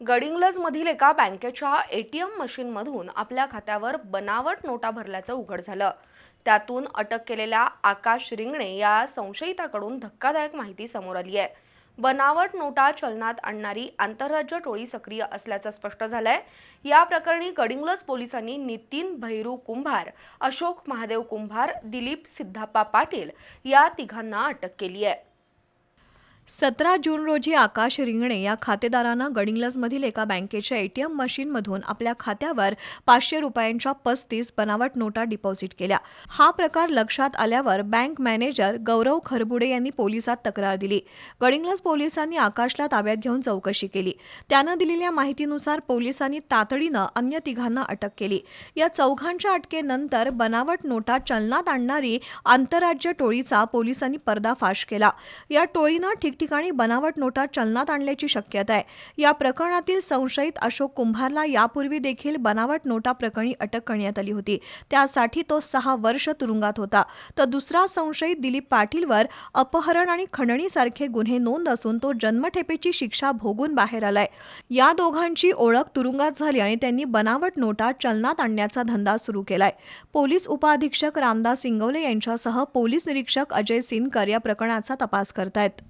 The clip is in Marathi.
गडिंग्लजमधील एका बँकेच्या एटीएम मशीनमधून आपल्या खात्यावर बनावट नोटा भरल्याचं उघड झालं. त्यातून अटक केलेल्या आकाश रिंगणे या संशयिताकडून धक्कादायक माहिती समोर आली आहे. बनावट नोटा चलनात आणणारी आंतरराज्य टोळी सक्रिय असल्याचं स्पष्ट झालंय. या प्रकरणी गडिंग्लज पोलिसांनी नितीन भैरू कुंभार अशोक महादेव कुंभार दिलीप सिद्धाप्पा पाटील या तिघांना अटक केली आहे. सतरा जून रोजी आकाश रिंगणे या खातेदारानं गडिंग्लजमधील एका बँकेच्या एटीएम मशीनमधून आपल्या खात्यावर पाचशे रुपयांच्या पस्तीस बनावट नोटा डिपॉझिट केल्या. हा प्रकार लक्षात आल्यावर बँक मॅनेजर गौरव खरबुडे यांनी पोलिसात तक्रार दिली. गडिंग्लज पोलिसांनी आकाशला ताब्यात घेऊन चौकशी केली. त्यानं दिलेल्या माहितीनुसार पोलिसांनी तातडीनं अन्य तिघांना अटक केली. या चौघांच्या अटकेनंतर बनावट नोटा चलनात आणणारी आंतरराज्य टोळीचा पोलिसांनी पर्दाफाश केला. या टोळीनं ठिकठिकाणी बनावट नोटा चलनात आणल्याची शक्यता आहे. या प्रकरणातील संशयित अशोक कुंभारला यापूर्वी देखील बनावट नोटा प्रकरणी अटक करण्यात आली होती. त्यासाठी तो सहा वर्ष तुरुंगात होता. तर दुसरा संशयित दिलीप पाटीलवर अपहरण आणि खंडणीसारखे गुन्हे नोंद असून तो जन्मठेपेची शिक्षा भोगून बाहेर आलाय. या दोघांची ओळख तुरुंगात झाली आणि त्यांनी बनावट नोटा चलनात आणण्याचा धंदा सुरू केलाय. पोलीस उपअधीक्षक रामदास इंगवले यांच्यासह पोलीस निरीक्षक अजय सिनकर या प्रकरणाचा तपास करतायत.